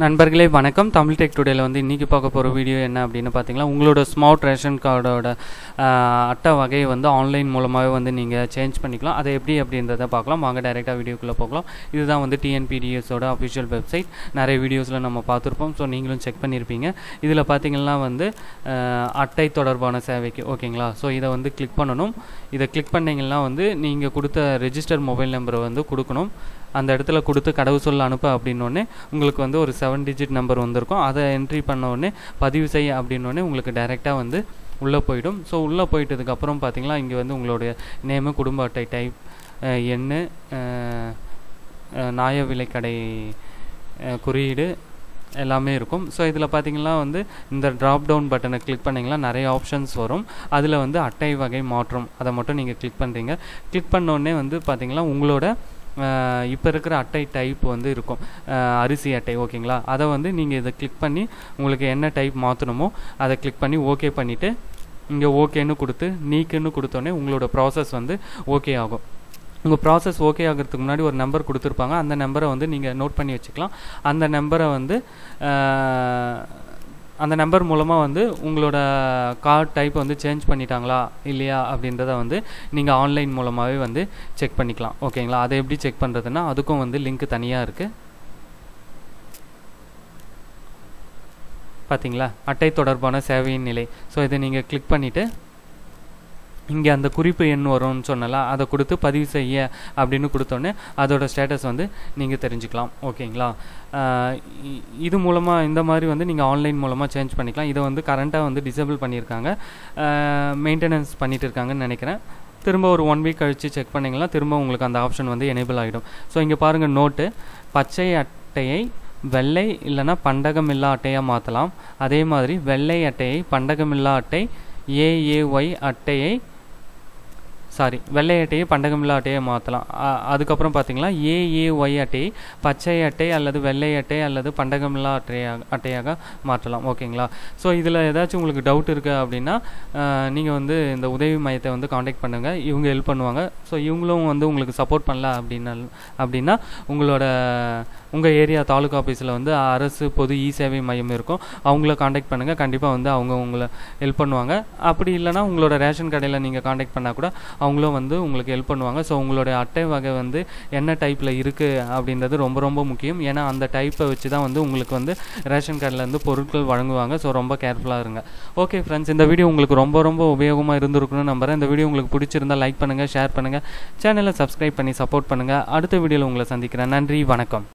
நண்பர்களே வணக்கம். தமிழ் டெக் டுடேல வந்து இன்றைக்கி பார்க்க போகிற வீடியோ என்ன அப்படின்னு பார்த்தீங்கன்னா உங்களோட ஸ்மார்ட் ரேஷன் கார்டோட அட்டை வகையை வந்து ஆன்லைன் மூலமாகவே வந்து நீங்கள் சேஞ்ச் பண்ணிக்கலாம். அதை எப்படி அப்படின்றத பார்க்கலாம். வாங்க டைரெக்டாக வீடியோக்குள்ளே போகலாம். இதுதான் வந்து டிஎன்பிடிஎஸோட அஃபிஷியல் வெப்சைட் நிறைய வீடியோஸில் நம்ம பார்த்துருப்போம். ஸோ நீங்களும் செக் பண்ணியிருப்பீங்க இதில் பார்த்தீங்கன்னா வந்து அட்டை தொடர்பான சேவைக்கு ஓகேங்களா ஸோ இதை வந்து கிளிக் பண்ணணும். இதை கிளிக் பண்ணீங்கன்னா வந்து நீங்கள் கொடுத்த ரெஜிஸ்டர் மொபைல் நம்பரை வந்து கொடுக்கணும். அந்த இடத்துல கொடுத்து கடவு சொல்ல அனுப்ப அப்படின்னோடனே உங்களுக்கு வந்து ஒரு செவன் டிஜிட் நம்பர் வந்திருக்கும். அதை என்ட்ரி பண்ண உடனே பதிவு செய்ய அப்படின்னோடனே உங்களுக்கு டைரெக்டாக வந்து உள்ளே போயிடும். ஸோ உள்ளே போயிட்டதுக்கப்புறம் பார்த்தீங்கன்னா இங்கே வந்து உங்களுடைய நேமு குடும்ப அட்டை டைப் எண்ணு நாய விலைக்கடை குறியீடு எல்லாமே இருக்கும். ஸோ இதில் பார்த்தீங்கன்னா வந்து இந்த ட்ராப் டவுன் பட்டனை கிளிக் பண்ணிங்கன்னா நிறைய ஆப்ஷன்ஸ் வரும். அதில் வந்து அட்டை வகை மாற்றம் அதை மட்டும் நீங்கள் கிளிக் பண்ணுறீங்க கிளிக் பண்ணோடனே வந்து பார்த்தீங்கன்னா உங்களோட இப்போ இருக்கிற அட்டை டைப் வந்து இருக்கும். அரிசி அட்டை ஓகேங்களா? அதை வந்து நீங்கள் இதை கிளிக் பண்ணி உங்களுக்கு என்ன டைப் மாற்றணுமோ அதை கிளிக் பண்ணி ஓகே பண்ணிவிட்டு இங்கே ஓகேன்னு கொடுத்து நீக்குன்னு கொடுத்தோன்னே உங்களோட ப்ராசஸ் வந்து ஓகே ஆகும். உங்கள் ப்ராசஸ் ஓகே ஆகிறதுக்கு முன்னாடி ஒரு நம்பர் கொடுத்துருப்பாங்க. அந்த நம்பரை வந்து நீங்கள் நோட் பண்ணி வச்சுக்கலாம். அந்த நம்பரை வந்து அந்த நம்பர் மூலமாக வந்து உங்களோட கார்ட் டைப் வந்து சேஞ்ச் பண்ணிட்டாங்களா இல்லையா அப்படின்றத வந்து நீங்கள் ஆன்லைன் மூலமாகவே வந்து செக் பண்ணிக்கலாம். ஓகேங்களா அதை எப்படி செக் பண்ணுறதுன்னா அதுக்கும் வந்து லிங்க் தனியாக இருக்குது பார்த்தீங்களா அட்டை தொடர்பான சேவையின் நிலை. ஸோ இதை நீங்கள் கிளிக் பண்ணிவிட்டு இங்கே அந்த குறிப்பு எண் வரும்னு சொன்னலாம் அதை கொடுத்து பதிவு செய்ய அப்படின்னு கொடுத்தோன்னே அதோட ஸ்டேட்டஸ் வந்து நீங்கள் தெரிஞ்சுக்கலாம். ஓகேங்களா? இது மூலமாக இந்த மாதிரி வந்து நீங்கள் ஆன்லைன் மூலமாக சேஞ்ச் பண்ணிக்கலாம். இதை வந்து கரண்ட்டாக வந்து டிசேபிள் பண்ணியிருக்காங்க. மெயின்டெனன்ஸ் பண்ணிட்டு இருக்காங்கன்னு நினைக்கிறேன். திரும்ப ஒரு ஒன் வீக் கழித்து செக் பண்ணிங்கன்னா திரும்ப உங்களுக்கு அந்த ஆப்ஷன் வந்து எனேபிள் ஆகிடும் ஸோ இங்கே பாருங்கள் நோட்டு பச்சை அட்டையை வெள்ளை இல்லைன்னா பண்டகமில்லா அட்டையாக மாற்றலாம் அதே மாதிரி வெள்ளை அட்டையை பண்டகமில்லா அட்டை ஏஏஒய் அட்டையை சாரி வெள்ளை அட்டையை பண்டகமில்லா அட்டையை மாற்றலாம் அதுக்கப்புறம் பார்த்தீங்கன்னா ஏஏஒய் அட்டையை பச்சை அட்டை அல்லது வெள்ளை அட்டை அல்லது பண்டகமில்லா அட்டையாக அட்டையாக மாற்றலாம். ஓகேங்களா? ஸோ இதில் ஏதாச்சும் உங்களுக்கு டவுட் இருக்குது அப்படின்னா நீங்கள் வந்து இந்த உதவி மையத்தை வந்து காண்டாக்ட் பண்ணுங்கள் இவங்க ஹெல்ப் பண்ணுவாங்க. ஸோ இவங்களும் வந்து உங்களுக்கு சப்போர்ட் பண்ணல அப்படின்னா அப்படின்னா உங்களோட உங்கள் ஏரியா தாலுகா ஆஃபீஸில் வந்து அரசு பொது இ சேவை மையம் இருக்கும். அவங்கள காண்டாக்ட் பண்ணுங்கள் கண்டிப்பாக வந்து அவங்க உங்களை ஹெல்ப் பண்ணுவாங்க. அப்படி இல்லைன்னா உங்களோட ரேஷன் கடையில் நீங்கள் காண்டாக்ட் பண்ணால் கூட அவங்களும் வந்து உங்களுக்கு ஹெல்ப் பண்ணுவாங்க. ஸோ உங்களுடைய அட்டை வகை வந்து என்ன டைப்பில் இருக்குது அப்படின்றது ரொம்ப ரொம்ப முக்கியம். ஏன்னா அந்த டைப்பை வச்சு தான் வந்து உங்களுக்கு வந்து ரேஷன் கார்டிலேருந்து பொருட்கள் வழங்குவாங்க. ஸோ ரொம்ப கேர்ஃபுல்லாக இருங்க. ஓகே ஃப்ரெண்ட்ஸ் இந்த வீடியோ உங்களுக்கு ரொம்ப ரொம்ப உபயோகமாக இருந்திருக்குன்னு நம்புகிறேன் இந்த வீடியோ உங்களுக்கு பிடிச்சிருந்தா லைக் பண்ணுங்கள் ஷேர் பண்ணுங்கள் சேனலை சப்ஸ்கிரைப் பண்ணி சப்போர்ட் பண்ணுங்கள் அடுத்த வீடியோவில் உங்களை சந்திக்கிறேன். நன்றி வணக்கம்.